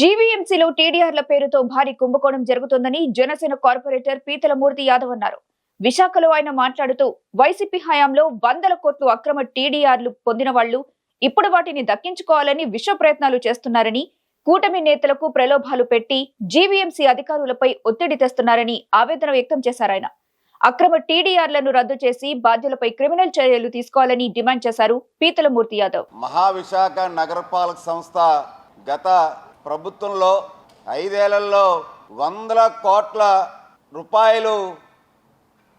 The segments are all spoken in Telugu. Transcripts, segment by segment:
జీవీఎంసీలో టీడీఆర్ల పేరుతో భారీ కుంభకోణం జరుగుతోందని జనసేన కార్పొరేటర్ పీతలమూర్తి యాదవ్ అన్నారు. విశాఖలో ఆయన మాట్లాడుతూ వైసీపీ హయాంలో వందల కోట్లు అక్రమ టీడీఆర్లు పొందిన వాళ్ళు ఇప్పుడు వాటిని దక్కించుకోవాలని విశ్వ ప్రయత్నాలు చేస్తున్నారని కూటమి నేతలకు ప్రలోభాలు పెట్టి జీవీఎంసీ అధికారులపై ఒత్తిడి తెస్తున్నారని ఆవేదన వ్యక్తం చేశారాయన అక్రమ టీడీఆర్లను రద్దు చేసి బాధ్యులపై క్రిమినల్ చర్యలు తీసుకోవాలని డిమాండ్ చేశారు పీతలమూర్తి యాదవ్. మహావిశాఖ నగరపాలక సంస్థ గత ప్రభుత్వంలో ఐదేళ్ళలో వందల కోట్ల రూపాయలు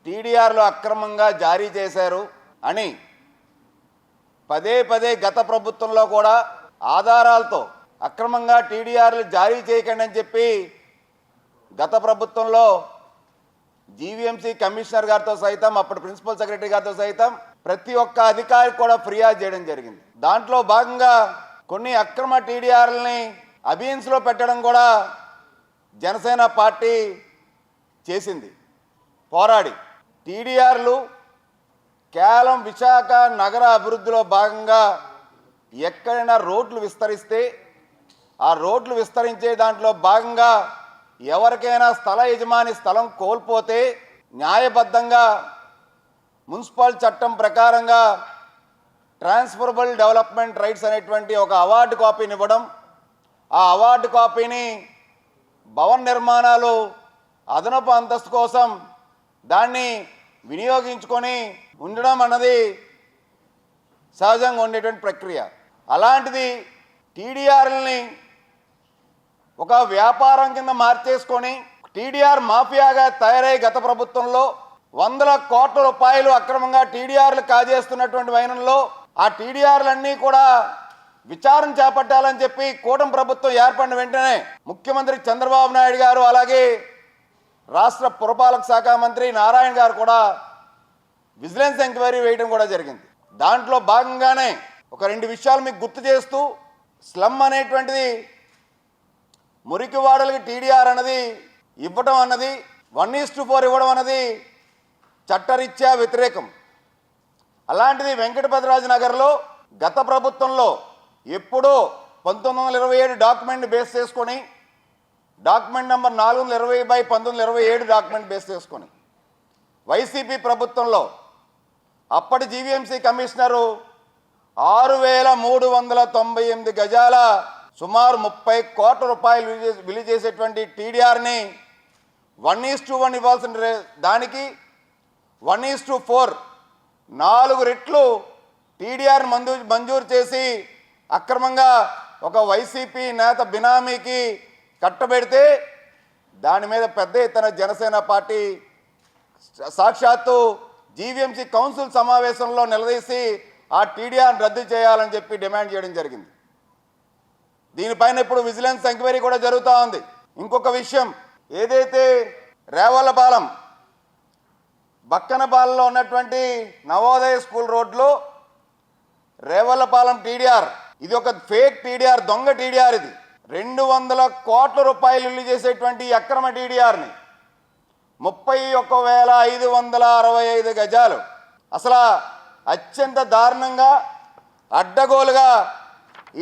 టీడీఆర్లు అక్రమంగా జారీ చేశారు అని పదే పదే గత ప్రభుత్వంలో కూడా ఆధారాలతో అక్రమంగా టీడీఆర్లు జారీ చేయకండి అని చెప్పి గత ప్రభుత్వంలో జీవీఎంసీ కమిషనర్ గారితో సైతం అప్పుడు ప్రిన్సిపల్ సెక్రటరీ గారితో సైతం ప్రతి ఒక్క అధికారి కూడా ఫిర్యాదు చేయడం జరిగింది. దాంట్లో భాగంగా కొన్ని అక్రమ టీడీఆర్లని అబియన్స్లో పెట్టడం కూడా జనసేన పార్టీ చేసింది. పోరాడి. టీడీఆర్లు కేవలం విశాఖ నగర అభివృద్ధిలో భాగంగా ఎక్కడైనా రోడ్లు విస్తరిస్తే ఆ రోడ్లు విస్తరించే దాంట్లో భాగంగా ఎవరికైనా స్థల యజమాని స్థలం కోల్పోతే న్యాయబద్ధంగా మున్సిపల్ చట్టం ప్రకారంగా ట్రాన్స్ఫరబుల్ డెవలప్మెంట్ రైట్స్ అనేటువంటి ఒక అవార్డు కాపీని ఇవ్వడం ఆ అవార్డు కాపీని భవన నిర్మాణాలు అదనపు అంతస్తు కోసం దాన్ని వినియోగించుకొని ఉండడం అన్నది సహజంగా ఉండేటువంటి ప్రక్రియ. అలాంటిది టీడీఆర్ని ఒక వ్యాపారం కింద మార్చేసుకొని టీడీఆర్ మాఫియాగా తయారై గత ప్రభుత్వంలో వందల కోట్ల రూపాయలు అక్రమంగా టీడీఆర్లు కాజేస్తున్నటువంటి వైనంలో ఆ టీడీఆర్లన్నీ కూడా విచారణ చేపట్టాలని చెప్పి కూటమి ప్రభుత్వం ఏర్పడిన వెంటనే ముఖ్యమంత్రి చంద్రబాబు నాయుడు గారు అలాగే రాష్ట్ర పురపాలక శాఖ మంత్రి నారాయణ గారు కూడా విజిలెన్స్ ఎంక్వైరీ వేయడం కూడా జరిగింది. దాంట్లో భాగంగానే ఒక రెండు విషయాలు మీకు గుర్తు చేస్తూ స్లమ్ అనేటువంటిది మురికి వాడలకి టీడీఆర్ అన్నది ఇవ్వడం అన్నది వన్ ఈస్ టు ఫోర్ ఇవ్వడం అన్నది చట్టరీత్యా వ్యతిరేకం. అలాంటిది వెంకటపతిరాజు నగర్లో గత ప్రభుత్వంలో ఎప్పుడో పంతొమ్మిది వందల ఇరవై ఏడు డాక్యుమెంట్ బేస్ చేసుకొని డాక్యుమెంట్ నెంబర్ నాలుగు వందల ఇరవై బై పంతొమ్మిది వందల ఇరవై ఏడు డాక్యుమెంట్ బేస్ చేసుకొని వైసీపీ ప్రభుత్వంలో అప్పటి జీవీఎంసీ కమిషనరు ఆరు వేల మూడు వందల తొంభై ఎనిమిది గజాల సుమారు ముప్పై కోట్ల రూపాయలు విలువ చేసేటువంటి టీడీఆర్ని వన్ ఈస్ టు వన్ ఇవ్వాల్సిన దానికి వన్ ఈస్ టు ఫోర్ నాలుగు రెట్లు టీడీఆర్ మంజూ మంజూరు చేసి అక్రమంగా ఒక వైసీపీ నేత బినామీకి కట్టబెడితే దాని మీద పెద్ద ఎత్తున జనసేన పార్టీ సాక్షాత్తు జీవీఎంసీ కౌన్సిల్ సమావేశంలో నిలదీసి ఆ టీడీఆర్ని రద్దు చేయాలని చెప్పి డిమాండ్ చేయడం జరిగింది. దీనిపైన ఇప్పుడు విజిలెన్స్ ఎంక్వైరీ కూడా జరుగుతూ ఉంది. ఇంకొక విషయం ఏదైతే రేవలపాలెం బక్కనపాలెంలో ఉన్నటువంటి నవోదయ స్కూల్ రోడ్లో రేవలపాలెం టీడీఆర్ ఇది ఒక ఫేక్ టీడీఆర్ దొంగ టీడీఆర్ ఇది. రెండు వందల కోట్ల రూపాయలు ఇల్లు చేసేటువంటి అక్రమ టీడీఆర్ని. ముప్పై ఒక్క వేల ఐదు వందల అరవై ఐదు గజాలు. అసలు అత్యంత దారుణంగా అడ్డగోలుగా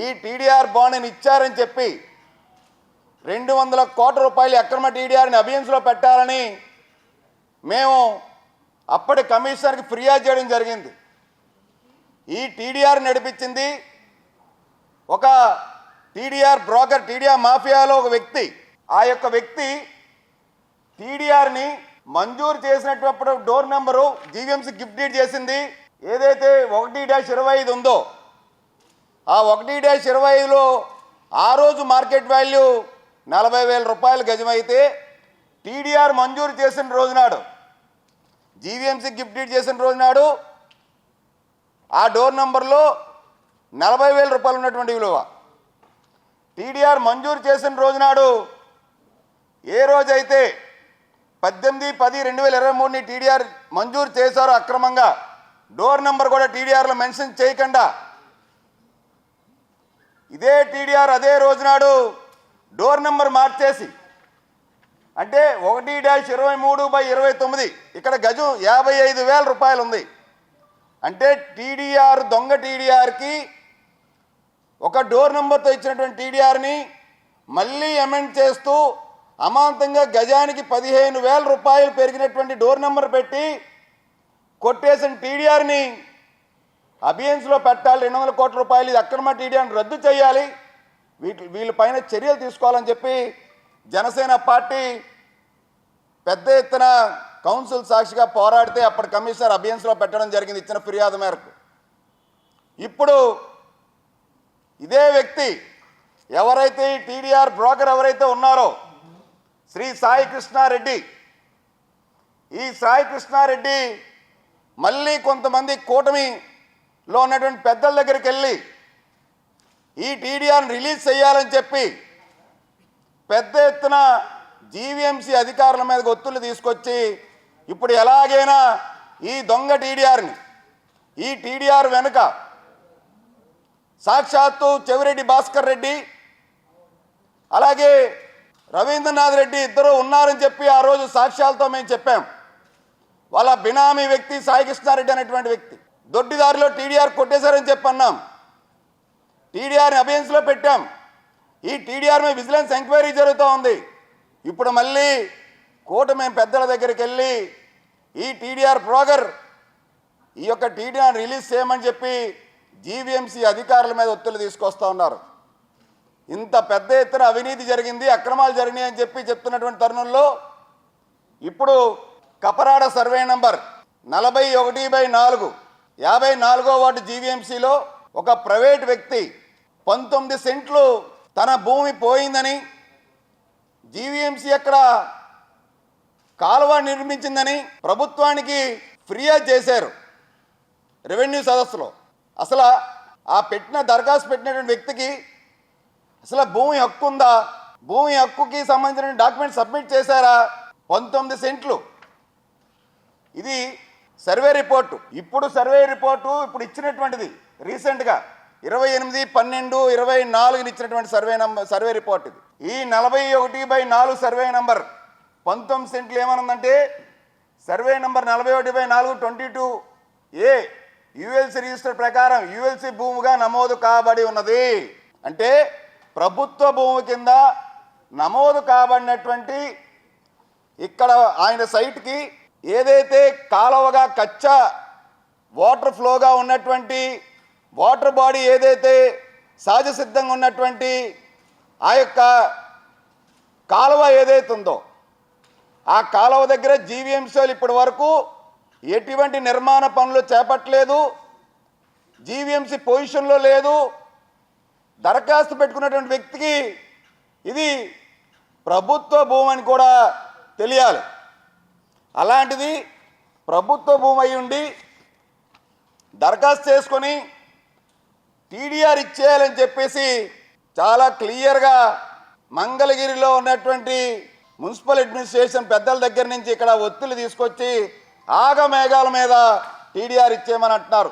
ఈ టీడీఆర్ బాండ్ని ఇచ్చారని చెప్పి రెండు వందల కోట్ల రూపాయలు అక్రమ టీడీఆర్ని అభియన్స్లో పెట్టాలని మేము అప్పటి కమిషనర్కి ఫిర్యాదు చేయడం జరిగింది. ఈ టీడీఆర్ నడిపించింది ఒక టీడీఆర్ బ్రోకర్ టీడీఆర్ మాఫియాలో ఒక వ్యక్తి ఆ యొక్క వ్యక్తి టీడీఆర్ని మంజూరు చేసినటువంటి door number GVMC gift deed చేసింది. ఏదైతే ఒకటి డాష్ ఇరవై ఐదు ఉందో ఆ ఒకటి డాష్ ఇరవై ఐదులో ఆ రోజు మార్కెట్ వాల్యూ నలభై వేల రూపాయలు గజమైతే టీడీఆర్ మంజూరు చేసిన రోజునాడు జీవీఎంసీ గిఫ్ట్ డీడ్ చేసిన రోజు నాడు ఆ డోర్ నెంబర్లో నలభై వేల రూపాయలు ఉన్నటువంటి విలువ. టీడీఆర్ మంజూరు చేసిన రోజు నాడు ఏ రోజైతే పద్దెనిమిది పది రెండు వేల ఇరవై మూడుని టీడీఆర్ మంజూరు చేశారో అక్రమంగా డోర్ నెంబర్ కూడా టీడీఆర్లో మెన్షన్ చేయకుండా ఇదే టీడీఆర్ అదే రోజు నాడు డోర్ నెంబర్ మార్చేసి అంటే ఒకటి డాష్ ఇరవై మూడు బై ఇరవై తొమ్మిది ఇక్కడ గజం యాభై ఐదు వేల రూపాయలు ఉంది అంటే టీడీఆర్ దొంగ టీడీఆర్కి ఒక డోర్ నెంబర్తో ఇచ్చినటువంటి టీడీఆర్ని మళ్ళీ అమెండ్ చేస్తూ అమాంతంగా గజానికి పదిహేను వేల రూపాయలు పెరిగినటువంటి డోర్ నెంబర్ పెట్టి కొట్టేసిన టీడీఆర్ని అబియన్స్లో పెట్టాలి. రెండు వందల కోట్ల రూపాయలు ఇది అక్రమ టీడీఆర్ని రద్దు చేయాలి. వీటి వీళ్ళపైన చర్యలు తీసుకోవాలని చెప్పి జనసేన పార్టీ పెద్ద ఎత్తున కౌన్సిల్ సాక్షిగా పోరాడితే అప్పటి కమిషనర్ అబియన్స్లో పెట్టడం జరిగింది ఇచ్చిన ఫిర్యాదు మేరకు. ఇప్పుడు ఇదే వ్యక్తి ఎవరైతే ఈ టీడీఆర్ బ్రోకర్ ఎవరైతే ఉన్నారో శ్రీ సాయి కృష్ణారెడ్డి. ఈ సాయి కృష్ణారెడ్డి మళ్ళీ కొంతమంది కూటమిలో ఉన్నటువంటి పెద్దల దగ్గరికి వెళ్ళి ఈ టీడీఆర్ని రిలీజ్ చేయాలని చెప్పి పెద్ద ఎత్తున జీవీఎంసీ అధికారుల మీద ఒత్తులు తీసుకొచ్చి ఇప్పుడు ఎలాగైనా ఈ దొంగ టీడీఆర్ని ఈ టీడీఆర్ వెనుక సాక్షాత్తు చెవిరెడ్డి భాస్కర్ రెడ్డి. అలాగే రవీంద్రనాథ్ రెడ్డి ఇద్దరు ఉన్నారని చెప్పి ఆ రోజు సాక్ష్యాలతో మేము చెప్పాం. వాళ్ళ బినామీ వ్యక్తి సాయి కృష్ణారెడ్డి అనేటువంటి వ్యక్తి. దొడ్డిదారిలో టీడీఆర్ కొట్టేశారని చెప్పి అన్నాం. టీడీఆర్ని అభియన్స్లో పెట్టాం. ఈ టీడీఆర్ మీద విజిలెన్స్ ఎంక్వైరీ జరుగుతూ ఉంది. ఇప్పుడు మళ్ళీ కూటమి పెద్దల దగ్గరికి వెళ్ళి ఈ టీడీఆర్ ప్రోగర్ ఈ యొక్క టీడీఆర్ రిలీజ్ చేయమని చెప్పి జీవీఎంసీ అధికారుల మీద ఒత్తిడి తీసుకొస్తా ఉన్నారు. ఇంత పెద్ద ఎత్తున అవినీతి జరిగింది అక్రమాలు జరిగినాయి అని చెప్పి చెప్తున్నటువంటి తరుణంలో ఇప్పుడు కపరాడ సర్వే నంబర్ నలభై ఒకటి బై నాలుగు యాభై నాలుగో వార్డు జీవీఎంసీలో ఒక ప్రైవేట్ వ్యక్తి పంతొమ్మిది సెంట్లు తన భూమి పోయిందని జీవీఎంసీ అక్కడ కాలువ నిర్మించిందని ప్రభుత్వానికి ఫిర్యాదు చేశారు రెవెన్యూ సదస్సులో. అసలు ఆ పెట్టిన దరఖాస్తు పెట్టినటువంటి వ్యక్తికి అసలు భూమి హక్కు ఉందా? భూమి హక్కుకి సంబంధించిన డాక్యుమెంట్ సబ్మిట్ చేశారా? పంతొమ్మిది సెంట్లు. ఇది సర్వే రిపోర్టు. ఇప్పుడు సర్వే రిపోర్టు ఇప్పుడు ఇచ్చినటువంటిది రీసెంట్గా. ఇరవై ఎనిమిది పన్నెండు ఇరవై నాలుగుని ఇచ్చినటువంటి సర్వే నంబర్ సర్వే రిపోర్ట్ ఇది. ఈ నలభై ఒకటి బై నాలుగు సర్వే నంబర్ పంతొమ్మిది సెంట్లు ఏమనుందంటే సర్వే నంబర్ నలభై ఒకటి బై నాలుగు twenty two A ULC register ప్రకారం యుఎల్సి భూమిగా నమోదు కాబడి ఉన్నది. అంటే ప్రభుత్వ భూమి కింద నమోదు కాబడినటువంటి ఇక్కడ ఆయన సైట్కి ఏదైతే కాలువగా కచ్చా వాటర్ ఫ్లోగా ఉన్నటువంటి వాటర్ బాడీ ఏదైతే సహజ సిద్ధంగా ఉన్నటువంటి ఆ యొక్క కాలువ ఏదైతే ఉందో ఆ కాలువ దగ్గర జీవీఎంసీలు ఇప్పటి వరకు ఎటువంటి నిర్మాణ పనులు చేపట్టలేదు జీవీఎంసీ పొజిషన్లో లేదు. దరఖాస్తు పెట్టుకున్నటువంటి వ్యక్తికి ఇది ప్రభుత్వ భూమి అని కూడా తెలియాలి. అలాంటిది ప్రభుత్వ భూమి అయి ఉండి దరఖాస్తు చేసుకొని టీడీఆర్ ఇచ్చేయాలని చెప్పేసి చాలా క్లియర్గా మంగళగిరిలో ఉన్నటువంటి మున్సిపల్ అడ్మినిస్ట్రేషన్ పెద్దల దగ్గర నుంచి ఇక్కడ ఒత్తిడి తీసుకొచ్చి ఆగమేఘాల మీద టీడీఆర్ ఇచ్చేయమని అంటున్నారు.